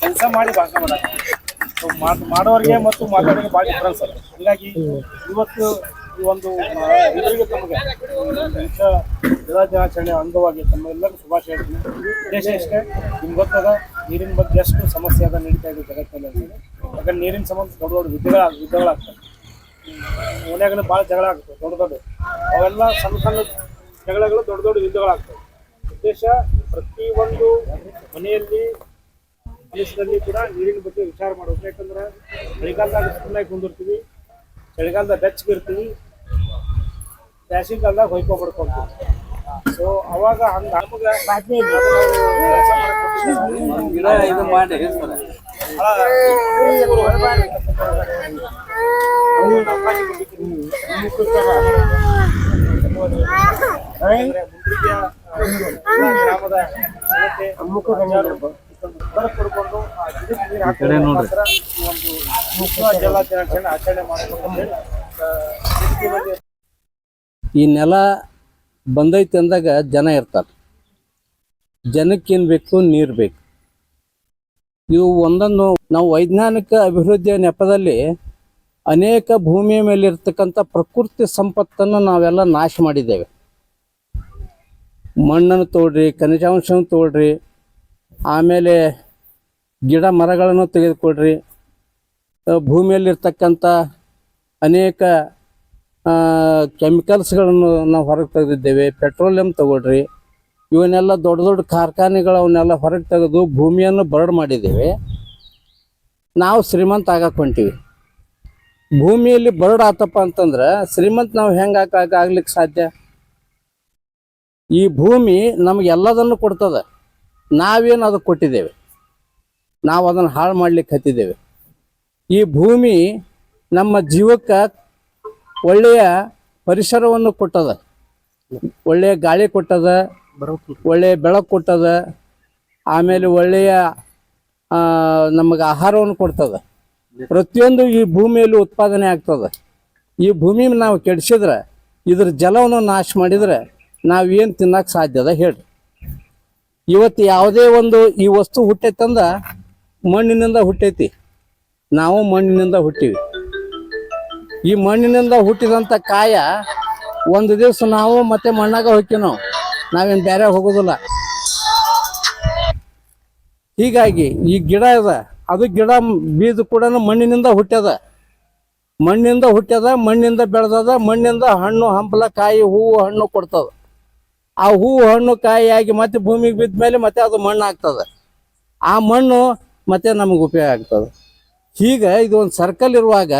ಕೆಲಸ ಮಾಡಿ ಭಾಷಣ ಮಾಡೋದು ಮಾಡೋರಿಗೆ ಮತ್ತು ಮಾತಾಡೋರಿಗೆ ಭಾಳ ಡಿಫ್ರೆನ್ಸ್ ಅದು. ಹೀಗಾಗಿ ಇವತ್ತು ಈ ಒಂದು ಎಲ್ಲರಿಗೂ ತಮಗೆ ಜಲ ದಿನಾಚರಣೆ ಅಂಗವಾಗಿ ತಮ್ಮೆಲ್ಲರಿಗೂ ಶುಭಾಶಯ ಹೇಳ್ತೀನಿ. ಉದ್ದೇಶ ಇಷ್ಟೇ, ನಿಮ್ಗೆ ಗೊತ್ತದ, ನೀರಿನ ಬಗ್ಗೆ ಎಷ್ಟು ಸಮಸ್ಯೆ ಅದ ನಡೀತಾ ಇದೆ ಜಗತ್ತಲ್ಲಿ ಯಾಕಂದ್ರೆ ನೀರಿನ ಸಂಬಂಧ ದೊಡ್ಡ ದೊಡ್ಡ ಯುದ್ಧಗಳ ಯುದ್ಧಗಳಾಗ್ತವೆ ಮನೆಯಾಗಲೂ ಭಾಳ ಜಗಳ ಆಗ್ತವೆ ದೊಡ್ಡ ದೊಡ್ಡ. ಅವೆಲ್ಲ ಸಣ್ಣ ಸಣ್ಣ ಜಗಳಗಳು ದೊಡ್ಡ ದೊಡ್ಡ ಯುದ್ಧಗಳಾಗ್ತವೆ ಉದ್ದೇಶ ಪ್ರತಿಯೊಂದು ಮನೆಯಲ್ಲಿ ದೇಶದಲ್ಲಿ ಕೂಡ ನೀರಿನ ಬಗ್ಗೆ ವಿಚಾರ ಮಾಡಬೇಕು ಯಾಕಂದ್ರೆ ಚಳಿಗಾಲದಾಗ ಸುಮ್ಮನೆ ಕುಂದಿರ್ತೀವಿ. ಚಳಿಗಾಲದಾಗ ಬೆಚ್ಚಗಿರ್ತೀವಿ ಬ್ಯಾಸಿಗೆ ಕಾಲದಾಗ ಹೊಯ್ಕೊ ಪಡ್ಕೊಂತೀವಿ ಸೊ ಅವಾಗ ಹಂಗ ನಮಗೆ ಗಿಡ ಇದು ಮಾಡಿ ಮುಖಾಂತರ ಈ ನೆಲ ಬಂದೈತೆ ಅಂದಾಗ ಜನ ಇರ್ತಾರೆ. ಜನಕ್ಕೇನು ಬೇಕು, ನೀರು ಬೇಕು. ಇವು ಒಂದೊಂದು ನಾವು ವೈಜ್ಞಾನಿಕ ಅಭಿವೃದ್ಧಿಯ ನೆಪದಲ್ಲಿ ಅನೇಕ ಭೂಮಿಯ ಮೇಲೆ ಇರ್ತಕ್ಕಂಥ ಪ್ರಕೃತಿ ಸಂಪತ್ತನ್ನು ನಾವೆಲ್ಲ ನಾಶ ಮಾಡಿದ್ದೇವೆ. ಮಣ್ಣನ್ನು ತೋಡ್ರಿ, ಖನಿಜಾಂಶವನ್ನು ತೋಡ್ರಿ, ಆಮೇಲೆ ಗಿಡ ಮರಗಳನ್ನು ತೆಗೆದುಕೊಡ್ರಿ. ಭೂಮಿಯಲ್ಲಿರ್ತಕ್ಕಂಥ ಅನೇಕ ಕೆಮಿಕಲ್ಸ್ಗಳನ್ನು ನಾವು ಹೊರಗೆ ತೆಗೆದಿದ್ದೇವೆ. ಪೆಟ್ರೋಲಿಯಂ ತೊಗೊಳ್ರಿ. ಇವನ್ನೆಲ್ಲ ದೊಡ್ಡ ದೊಡ್ಡ ಕಾರ್ಖಾನೆಗಳು ಅವನ್ನೆಲ್ಲ ಹೊರಗೆ ತೆಗೆದು ಭೂಮಿಯನ್ನು ಬರಡು ಮಾಡಿದ್ದೇವೆ. ನಾವು ಶ್ರೀಮಂತ ಆಗಕ್ಕೆ ಹೊಂಟೀವಿ. ಭೂಮಿಯಲ್ಲಿ ಬರಡು ಆತಪ್ಪ ಅಂತಂದ್ರೆ ಶ್ರೀಮಂತ ನಾವು ಹೆಂಗೆ ಆಗ ಆಗ್ಲಿಕ್ಕೆ ಸಾಧ್ಯ? ಈ ಭೂಮಿ ನಮ್ಗೆ ಎಲ್ಲದನ್ನು ಕೊಡ್ತದೆ. ನಾವೇನು ಅದಕ್ಕೆ ಕೊಟ್ಟಿದ್ದೇವೆ? ನಾವು ಅದನ್ನು ಹಾಳು ಮಾಡ್ಲಿಕ್ಕೆ ಹತ್ತಿದ್ದೇವೆ. ಈ ಭೂಮಿ ನಮ್ಮ ಜೀವಕ್ಕೆ ಒಳ್ಳೆಯ ಪರಿಸರವನ್ನು ಕೊಟ್ಟದ. ಒಳ್ಳೆಯ ಗಾಳಿ ಕೊಟ್ಟದ, ಒಳ್ಳೆಯ ಬೆಳಕು ಕೊಟ್ಟದ, ಆಮೇಲೆ ಒಳ್ಳೆಯ ನಮಗೆ ಆಹಾರವನ್ನು ಕೊಡ್ತದ. ಪ್ರತಿಯೊಂದು ಈ ಭೂಮಿಯಲ್ಲಿ ಉತ್ಪಾದನೆ ಆಗ್ತದೆ. ಈ ಭೂಮಿ ನಾವು ಕೆಡಿಸಿದ್ರೆ, ಇದ್ರ ಜಲವನ್ನು ನಾಶ ಮಾಡಿದ್ರೆ ನಾವೇನು ತಿನ್ನಕ್ಕೆ ಸಾಧ್ಯ ಅದ ಹೇಳ್ರಿ. ಇವತ್ತು ಯಾವುದೇ ಒಂದು ಈ ವಸ್ತು ಹುಟ್ಟೈತಂದ ಮಣ್ಣಿನಿಂದ ಹುಟ್ಟೈತಿ. ನಾವು ಮಣ್ಣಿನಿಂದ ಹುಟ್ಟಿವಿ. ಈ ಮಣ್ಣಿನಿಂದ ಹುಟ್ಟಿದಂಥ ಕಾಯ ಒಂದು ದಿವಸ ನಾವು ಮತ್ತೆ ಮಣ್ಣಾಗ ಹೋಗ್ತೀವಿ ನಾವು. ನಾವೇನು ಬೇರೆ ಹೋಗೋದಿಲ್ಲ. ಹೀಗಾಗಿ ಈ ಗಿಡ ಅದ, ಅದು ಗಿಡ ಬೀಜ ಕೂಡ ಮಣ್ಣಿನಿಂದ ಹುಟ್ಟ್ಯದ. ಮಣ್ಣಿಂದ ಹುಟ್ಟ್ಯದ ಮಣ್ಣಿಂದ ಬೆಳೆದದ ಮಣ್ಣಿಂದ ಹಣ್ಣು, ಹಂಪಲ, ಕಾಯಿ, ಹೂವು, ಹಣ್ಣು ಕೊಡ್ತದ. ಆ ಹೂ ಹಣ್ಣು ಕಾಯಿಯಾಗಿ ಮತ್ತೆ ಭೂಮಿಗೆ ಬಿದ್ದ ಮೇಲೆ ಮತ್ತೆ ಅದು ಮಣ್ಣು ಆಗ್ತದೆ. ಆ ಮಣ್ಣು ಮತ್ತೆ ನಮಗೆ ಉಪಯೋಗ ಆಗ್ತದೆ. ಹೀಗೆ ಇದು ಒಂದು ಸರ್ಕಲ್ ಇರುವಾಗ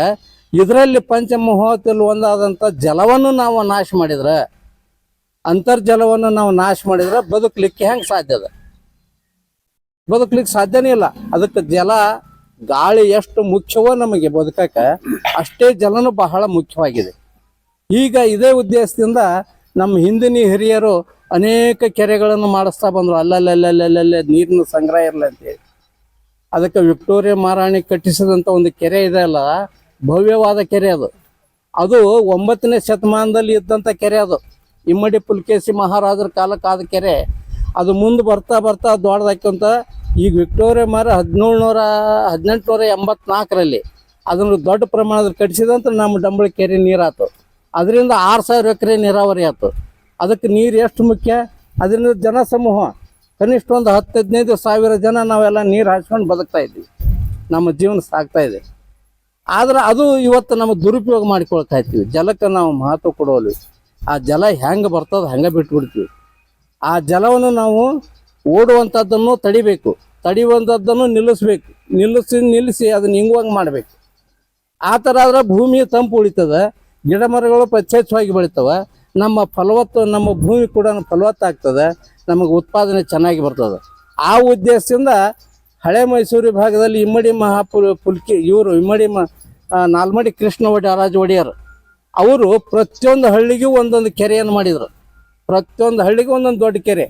ಇದರಲ್ಲಿ ಪಂಚಮಹೋತ್ತಲ್ಲಿ ಒಂದಾದಂಥ ಜಲವನ್ನು ನಾವು ನಾಶ ಮಾಡಿದ್ರೆ, ಅಂತರ್ಜಲವನ್ನು ನಾವು ನಾಶ ಮಾಡಿದ್ರೆ ಬದುಕಲಿಕ್ಕೆ ಹೆಂಗೆ ಸಾಧ್ಯದ ಬದುಕಲಿಕ್ಕೆ ಸಾಧ್ಯನೇ ಇಲ್ಲ. ಅದಕ್ಕೆ ಜಲ, ಗಾಳಿ ಎಷ್ಟು ಮುಖ್ಯವೋ ನಮಗೆ ಬದುಕಕ್ಕೆ ಅಷ್ಟೇ ಜಲನೂ ಬಹಳ ಮುಖ್ಯವಾಗಿದೆ. ಈಗ ಇದೇ ಉದ್ದೇಶದಿಂದ ನಮ್ಮ ಹಿಂದಿನ ಹಿರಿಯರು ಅನೇಕ ಕೆರೆಗಳನ್ನು ಮಾಡಿಸ್ತಾ ಬಂದರು. ಅಲ್ಲಲ್ಲಲ್ಲಲ್ಲಲ್ಲೇ ನೀರಿನ ಸಂಗ್ರಹ ಇರಲಿ ಅಂತೇಳಿ ಅದಕ್ಕೆ ವಿಕ್ಟೋರಿಯಾ ಮಹಾರಾಣಿ ಕಟ್ಟಿಸಿದಂಥ ಒಂದು ಕೆರೆ ಇದೆ ಅಲ್ಲ, ಭವ್ಯವಾದ ಕೆರೆ ಅದು. ಅದು ಒಂಬತ್ತನೇ ಶತಮಾನದಲ್ಲಿ ಇದ್ದಂಥ ಕೆರೆ ಅದು. ಇಮ್ಮಡಿ ಪುಲ್ಕೇಶಿ ಮಹಾರಾಜರ ಕಾಲಕ್ಕೆ ಆದ ಕೆರೆ. ಅದು ಮುಂದೆ ಬರ್ತಾ ಬರ್ತಾ ದೊಡ್ಡದಾಕ್ಯಂತ, ಈಗ ವಿಕ್ಟೋರಿಯಾ ಮಾರ ಹದಿನೇಳು ನೂರ ಹದಿನೆಂಟುನೂರ ಎಂಬತ್ನಾಲ್ಕರಲ್ಲಿ ಅದನ್ನು ದೊಡ್ಡ ಪ್ರಮಾಣದಲ್ಲಿ ಕಟ್ಟಿಸಿದಂತ ನಮ್ಮ ಡಂಬಳಿ ಕೆರೆ ನೀರಾತು. ಅದರಿಂದ ಆರು ಸಾವಿರ ಎಕರೆ ನೀರಾವರಿ ಆಯ್ತು. ಅದಕ್ಕೆ ನೀರು ಎಷ್ಟು ಮುಖ್ಯ? ಅದರಿಂದ ಜನ ಸಮೂಹ. ಕನಿಷ್ಠ ಒಂದು ಹತ್ತು ಹದಿನೈದು ಸಾವಿರ ಜನ ನಾವೆಲ್ಲ ನೀರು ಹಾಸ್ಕೊಂಡು ಬದುಕ್ತಾ ಇದ್ದೀವಿ ನಮ್ಮ ಜೀವನ ಸಾಗ್ತಾ ಇದೆ. ಆದ್ರೆ ಅದು ಇವತ್ತು ನಮ್ಮ ದುರುಪಯೋಗ ಮಾಡ್ಕೊಳ್ತಾ ಇರ್ತೀವಿ ಜಲಕ್ಕೆ ನಾವು ಮಹತ್ವ ಕೊಡೋಲ್ವಿ. ಆ ಜಲ ಹೆಂಗೆ ಬರ್ತದ ಹಂಗೆ ಬಿಟ್ಬಿಡ್ತೀವಿ. ಆ ಜಲವನ್ನು ನಾವು ಓಡುವಂಥದ್ದನ್ನು ತಡಿಬೇಕು. ತಡಿಯುವಂಥದ್ದನ್ನು ನಿಲ್ಲಿಸ್ಬೇಕು. ನಿಲ್ಲಿಸಿ ನಿಲ್ಲಿಸಿ ಅದನ್ನ ಹಿಂಗುವಂಗೆ ಮಾಡಬೇಕು. ಆ ಥರ ಆದರೆ ಭೂಮಿ ತಂಪು ಉಳಿತದ. ಗಿಡ ಮರಗಳು ಪ್ರತ್ಯೇಕವಾಗಿ ಬೆಳಿತವ. ನಮ್ಮ ಫಲವತ್ತು, ನಮ್ಮ ಭೂಮಿ ಕೂಡ ಫಲವತ್ತಾಗ್ತದೆ. ನಮಗೆ ಉತ್ಪಾದನೆ ಚೆನ್ನಾಗಿ ಬರ್ತದೆ. ಆ ಉದ್ದೇಶದಿಂದ ಹಳೆ ಮೈಸೂರು ಭಾಗದಲ್ಲಿ ಇಮ್ಮಡಿ ಮಹಾಪು, ಪುಲ್ಕಿ, ಇವರು ಇಮ್ಮಡಿ ಮ ನಾಲ್ಮಡಿ ಕೃಷ್ಣ ಒಡೆಯರಾಜ ಒಡೆಯರು ಅವರು ಪ್ರತಿಯೊಂದು ಹಳ್ಳಿಗೂ ಒಂದೊಂದು ಕೆರೆಯನ್ನು ಮಾಡಿದರು. ಪ್ರತಿಯೊಂದು ಹಳ್ಳಿಗೂ ಒಂದೊಂದು ದೊಡ್ಡ ಕೆರೆ.